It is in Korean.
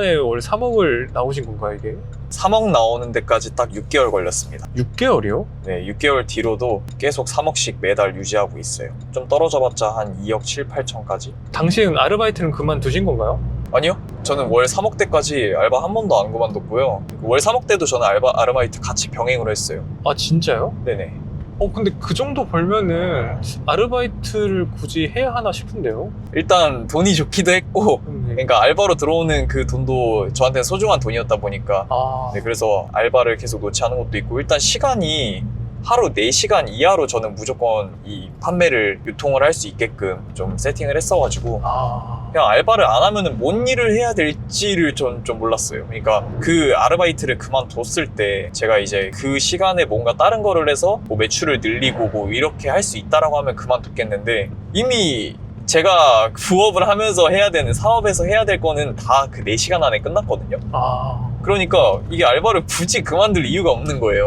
만에 월 3억을 나오신 건가요, 이게? 3억 나오는 데까지 딱 6개월 걸렸습니다. 6개월이요? 네, 6개월 뒤로도 계속 3억씩 매달 유지하고 있어요. 좀 떨어져봤자 한 2억 7, 8천까지? 당시엔 아르바이트는 그만두신 건가요? 아니요. 저는 월 3억 대까지 알바 한 번도 안 그만뒀고요. 월 3억 대도 저는 알바, 아르바이트 같이 병행으로 했어요. 아, 진짜요? 네네. 어, 근데 그 정도 벌면은 아르바이트를 굳이 해야 하나 싶은데요? 일단 돈이 좋기도 했고, 네. 그러니까 알바로 들어오는 그 돈도 저한테는 소중한 돈이었다 보니까. 아, 네, 그래서 알바를 계속 놓지 않은 것도 있고 일단 시간이 하루 4시간 이하로 저는 무조건 이 판매를 유통을 할 수 있게끔 좀 세팅을 했어가지고. 아, 그냥 알바를 안 하면은 뭔 일을 해야 될지를 전 좀 몰랐어요. 그러니까 그 아르바이트를 그만뒀을 때 제가 이제 그 시간에 뭔가 다른 거를 해서 뭐 매출을 늘리고 뭐 이렇게 할 수 있다라고 하면 그만뒀겠는데 이미 제가 부업을 하면서 해야 되는 사업에서 해야 될 거는 다 그 4시간 안에 끝났거든요. 아. 그러니까 이게 알바를 굳이 그만둘 이유가 없는 거예요.